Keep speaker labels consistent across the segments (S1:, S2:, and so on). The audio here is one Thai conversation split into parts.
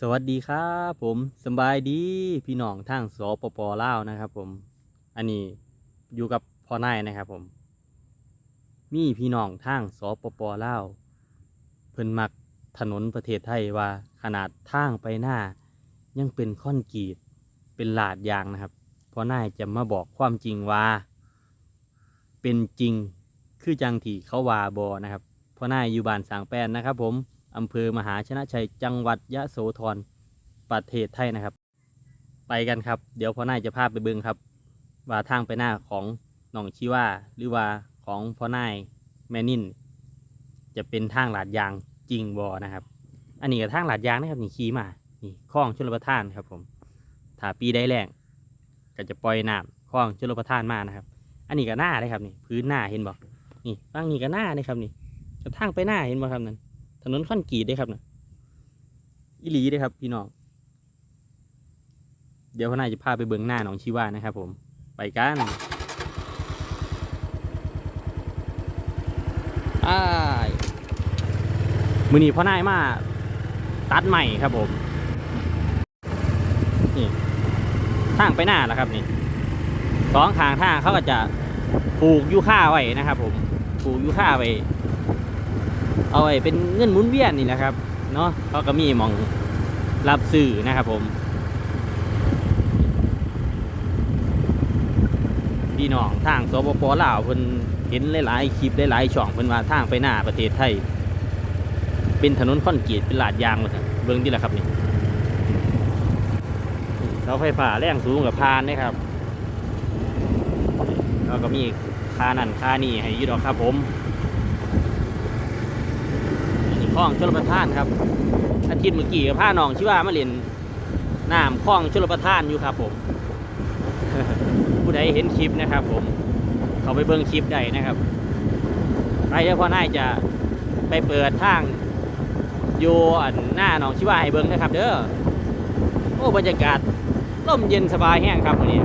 S1: สวัสดีครับผมสบายดีพี่น้องทางสปปลาวนะครับ ผม อันนี้อยู่กับพ่อนายนะครับ ผม มีพี่น้องทางสปปลาวเพิ่นมักถนนประเทศไทยว่าขนาดทางไปหน้า ยังเป็นคอนกรีตเป็นลาดยางนะครับพ่อนายจะมาบอกความจริงว่า เป็นจริงคือจังที่เขาว่าบอนะครับพ่อนายอยู่บ้านสางแปนนะครับ ผม อำเภอมหาชนะชัยจังหวัดยะโสธรประเทศไทยนะครับ ไปกันครับ เดี๋ยวพ่อหนายจะพาไปเบิ่งครับ ว่าทางไปหน้าของหนองชีว่าหรือว่าของพ่อหนายแม่นินจะเป็นทางลาดยางจริงบอนะครับ อันนี้ก็ทางลาดยางนะครับนี่ขี่มานี่คลองชลประทานครับผมถ้าปีได้แรงก็จะปล่อยน้ำคลองชลประทานมานะครับ อันนี้ก็หน้าเลยครับนี่พื้นหน้าเห็นบ่นี่ฟังนี่ก็หน้าเลยครับนี่กระทางไปหน้าเห็นบ่ครับนั่น ถนนคอนกรีตเด้ครับนะอีหลีเด้ครับ พี่น้อง เดี๋ยวพ่อนายจะพาไปเบื้องหน้าหนองชีว่านะครับ ผม ไปกันมือนี้พ่อนายมาตัดใหม่ครับผม นี่ทางไปหน้าแล้วครับนี่สองทางทางเขาก็จะปลูกยูค่าไว้นะครับ ผม ปลูกยูค่าไว้ เอาไว้เป็นเงินหมุนเวียนนี่แหละครับเนาะเขาก็มีมองรับซื้อนะครับผมพี่น้องทางสปปลาวเพิ่นเห็นหลายๆคลิปหลายๆช่องเพิ่นว่าทางไปหน้าประเทศไทย เป็นถนนคอนกรีตเป็นลาดยางมาซั่นเบิ่งที่ละครับนี่เสาไฟฟ้าแรงสูงกับพานนะครับแล้วก็มีคานั่นคานี่ให้ยืดออกครับผม คลองชลประทานครับ อาทิตย์เมื่อกี้กับผ้าหนองชื่อว่ามาเรียนน้ำคลองชลประทานอยู่ครับ ผม ผู้ใดเห็นคลิปนะครับ ผม เขาไปเบิ่งคลิปได้นะครับใครเดี๋ยวพ่อน่าจะไปเปิดทางโยอันหน้าหนองชิว่าให้เบิ่งนะครับ เด้อโอ้บรรยากาศร่มเย็นสบายแห้งครับวันนี้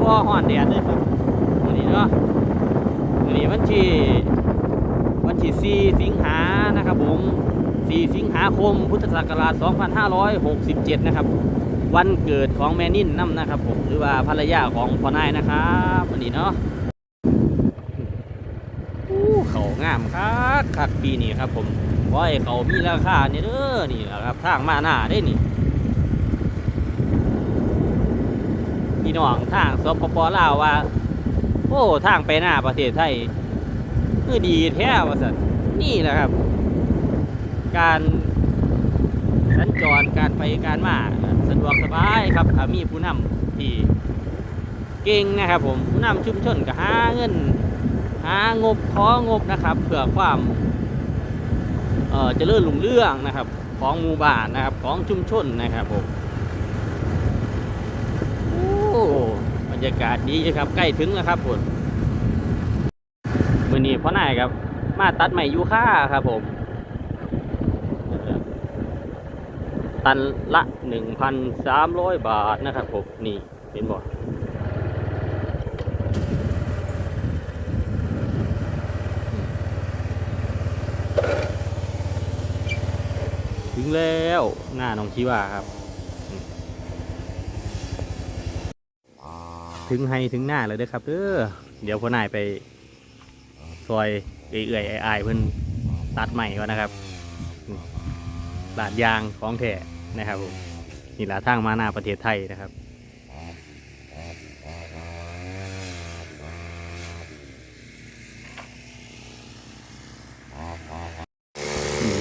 S1: พ่อห่อนแดดเลยครับวันนี้เนาะวันนี้วันที่วันที่ 4 สิงหานะครับผม 4 สิงหาคม พุทธศักราช 2567 นะครับ วันเกิดของแม่นิ่นน้ำนะครับผมหรือว่าภรรยาของพ่อนายนะครับวันนี้เนาะอู้เขางามครับคักปีนี้ครับผมว่าให้เขามีราคาเนี่ยเด้อนี่แหละครับทางมาหน้าได้นี่พี่น้องทางสปปลาวว่า โอ้ทางไปหน้าประเทศไทย คือดีแท้ว่าสันนี่แหละครับ การสัญจรการไปการมาสะดวกสบายครับถ้ามีผู้นำที่เก่งนะครับ ผมผู้นำชุมชนก็หาเงินหางบของบนะครับเพื่อความเอ่อเจริญรุ่งเรื่องนะครับ ของหมู่บ้านนะครับของชุมชนนะครับผมโอ้บรรยากาศดีครับใกล้ถึงแล้วครับผม พ่อนายครับ มาตัดใหม่ยูค่าครับผม ตันละหนึ่งพันสามร้อยบาทนะครับผม นี่เห็นบ่ถึงแล้วหน้าหนองชีวาครับ ถึงให้ถึงหน้าเลยเด้อครับเด้อเดี๋ยวพ่อนายไป ซอยเอื่อยๆอายๆเพิ่นตัดใหม่ก่อนนะครับลาดยางของแท้นะครับผมนี่ละทางมาหน้าประเทศไทยนะครับ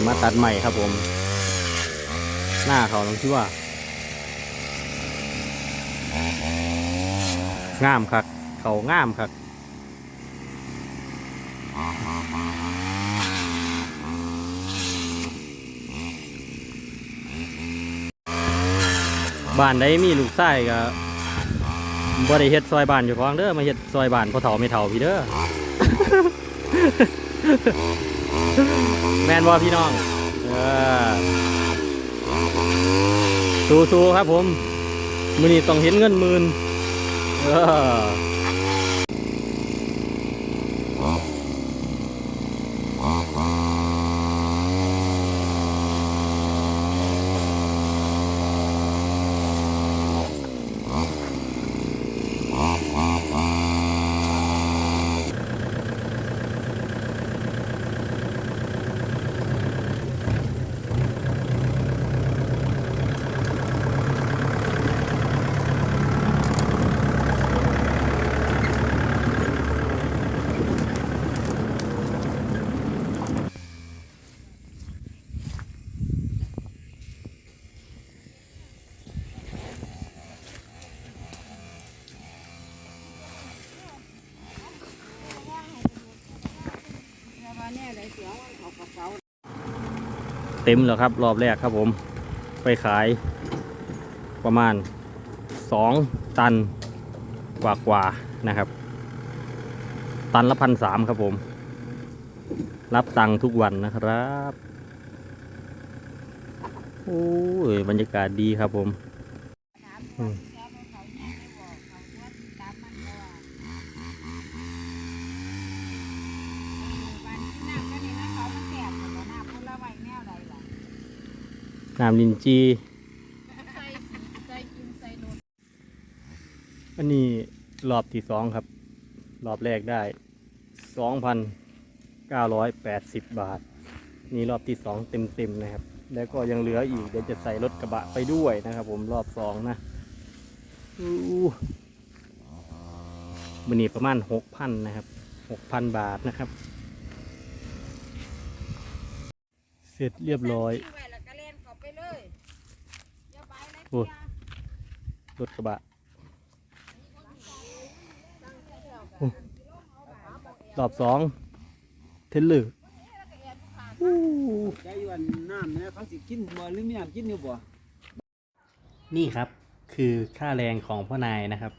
S1: มาตัดใหม่ครับผม หน้าเขาตรงที่ว่างามครับเขางามครับ บ้านใดมีลูกไส้ก็บ่ได้เฮ็ดซอยบ้านอยู่ของเด้อมาเฮ็ดซอยบ้านพ่อเฒ่าไม่เฒ่าพี่เด้อแมนบอพี่น้องสู้ๆครับผม มือนี้ต้องเห็นเงินหมื่นเออ
S2: เต็
S1: มแล้วครับ รอบแรกครับผม ไปขายประมาณ 2 ตันกว่ากว่าๆนะครับ ตันละพันสามครับผม รับตังทุกวันนะครับโอ้ยบรรยากาศดีครับผม
S2: ถาม
S1: อืม
S2: เสียวเขาเขาแย่ได้บอกเขาว่าตามมันก็ว่าบ้านที่น้ำก็นี่นะเขามาแสบแต่ว่าน้ำพุ่นละไว้แนวใดล่ะ
S1: น้ำลินจี
S2: ใส่สีใส่กินใส่รถ
S1: อันนี้รอบที่สองครับ รอบแรกได้สองพันเก้าร้อยแปดสิบบาท นี่รอบที่สองเต็มๆนะครับ แล้วก็ยังเหลืออีก เดี๋ยวจะใส่รถกระบะไปด้วยนะครับผมรอบสองนะอู้มันนี้ประมาณหกพันนะครับหกพันบาทนะครับ เสร็จเรียบร้อย
S2: อ้
S1: รถกระบะรอบสองเทนเลอร์
S3: ใจอยู่อันน้ำเนี่ยเขาสิกินบ่หรือไม่อยากกินอยู่บ่
S1: นี่ครับคือค่าแรงของพ่อนายนะครับ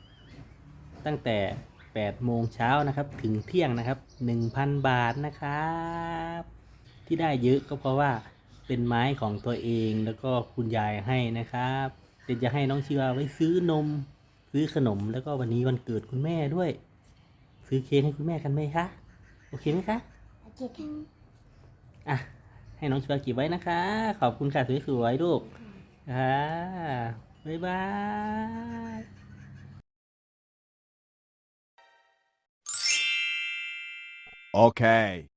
S1: ตั้งแต่8โมงเช้านะครับถึงเที่ยงนะครับ 1,000 บาทนะครับ ที่ได้เยอะก็เพราะว่าเป็นไม้ของตัวเองแล้วก็คุณยายให้นะครับ เดี๋ยวจะให้น้องชิวาไว้ซื้อนม ซื้อขนมแล้วก็วันนี้วันเกิดคุณแม่ด้วย ซื้อเค้กให้คุณแม่กันไหมคะโอเคไหมคะ
S2: โอเคค่ะ
S1: อะให้น้องชิวาเก็บไว้นะคะ ขอบคุณค่ะสวยๆลูกอ่าบ๊ายบาย
S4: Okay.